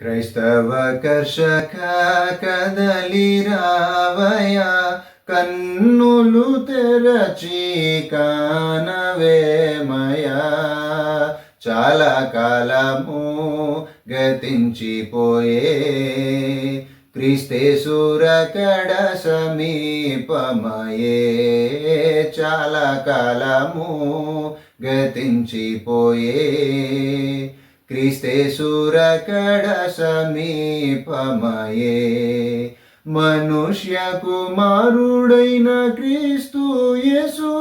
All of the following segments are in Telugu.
క్రైస్తవ కర్షక కదలి రావయ కన్నులు తెరచి కానవేమయ చాలా కాలము గతించిపోయే క్రీస్తే కడ సమీపమయే. చాలా కాలము గతించిపోయే క్రీస్తేశూర కడ సమీపమయే మనుష్య కుమారుడైన క్రీస్తు యేసు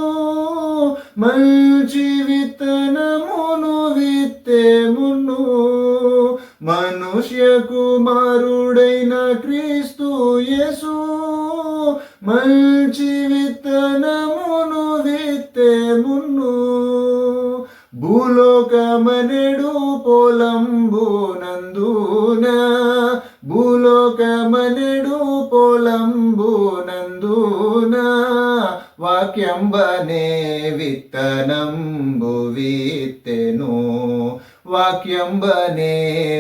మంచి విత్తనమును విత్తెమును. మనుష్య కుమారుడైన క్రీస్తు యేసు మంచి భూలోకమనెడు పొలంబునందున భూలోకమనెడు పొలంబునందున వాక్యంబనే విత్తనంబు విత్తెను. వాక్యంబనే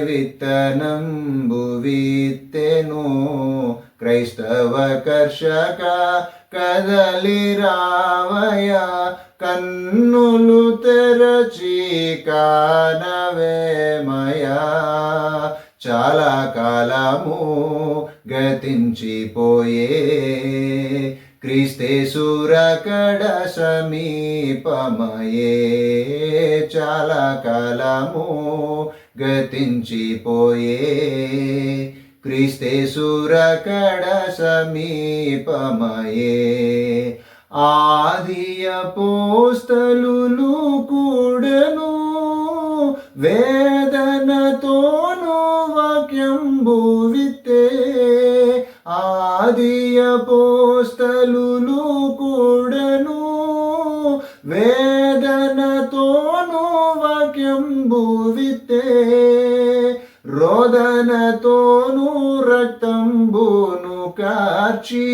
విత్తనంబు విత్తెను. క్రైస్తవ కర్షక కదలి రావయ కన్నులు తెరచి కానవేమయా చాలా కాలము గతించిపోయే. క్రీస్తే కడ సమీపమయే. చాలా కాలము గతించిపోయే. క్రీస్తే కడ సమీపమయే. ఆదియ పోస్తలు కూడను వేదనతోను వాక్యంబు విత్తే. ఆదియ పోస్తలు కూడను వేదనతోను వాక్యంబు విత్తే. రోదనతోను రక్తంబును కార్చి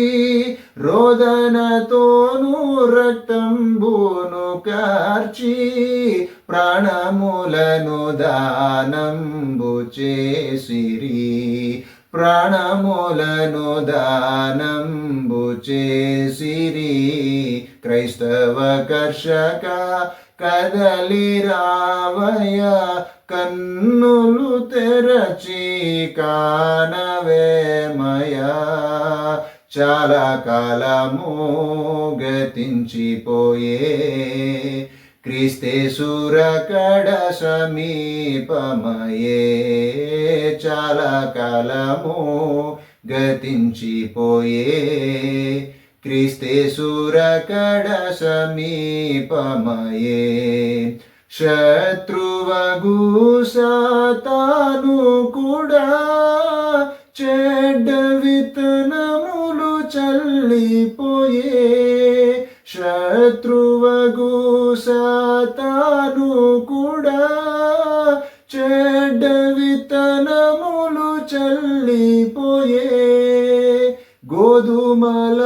రోదనతోను రక్తంబును కార్చి ప్రాణములను దానంబు చేసిరి. ప్రాణములను దానంబు చేసిరి. క్రైస్తవ కర్షక కదలి రావయ కన్నులు తెరచి కానవేమయా చాలా కాలము గతించిపోయే క్రీస్తేశూర కడ సమీపమయే చాలా కాలము గతించిపోయే క్రీస్తేశూర కడ సమీపమయే శత్రువగు సాతాను కూడా చెడ్డ విత్తనములు చల్లిపోయే గోధుమల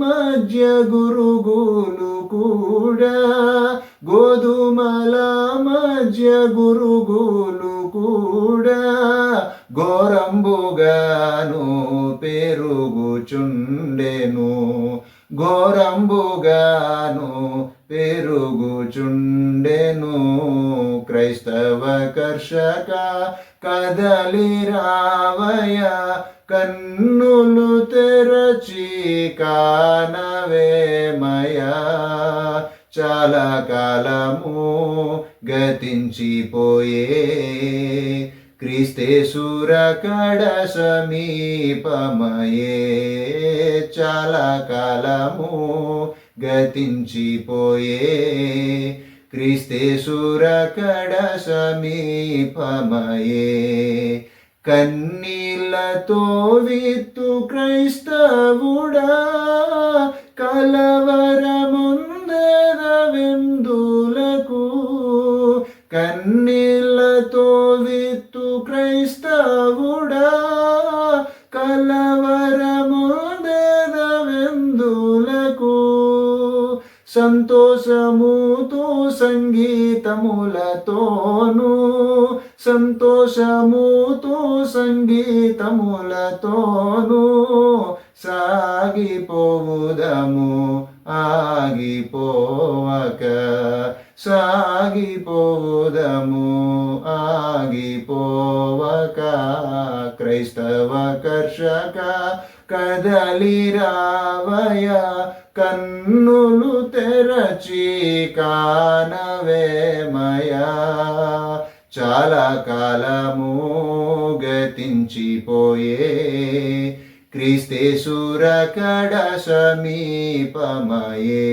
మధ్య గురుగులు కూడా గోధుమల మధ్య గురుగులు కూడా గోరంబుగాను పెరుగుచుండెను గోరంబుగాను పెరుగుచుండెను. క్రైస్తవ కర్షక కదలి రావయ కన్నులు తెరచి కానవేమయా చాలా కాలము గతించిపోయే క్రీస్తేశూర కడ సమీపమయే. చాలా కాలము గతించిపోయే క్రీస్తేశూర కడ సమీపమయే కన్నీళ్ళతో విత్తు క్రైస్తవుడా కలవరముందెదవెందులకు? కన్నీళ్ళతో విత్తు క్రైస్తవుడా కలవరముందెదవెందులకు సంతోషముతో సంగీతములతోను సంతోషముతో సంగీతములతోను సాగిపోవుదము ఆగిపోవక సాగిపోదము ఆగిపోవక. క్రైస్తవ కర్షక కదలి కన్నులు తెరచి కానవేమయా చాలా కాలము గతించిపోయే. క్రీస్తేశురకడ సమీపమయే.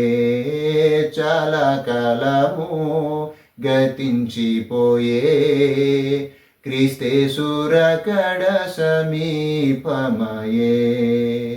చాలా కాలము గతించిపోయే. క్రీస్తేశురకడ సమీపమయే.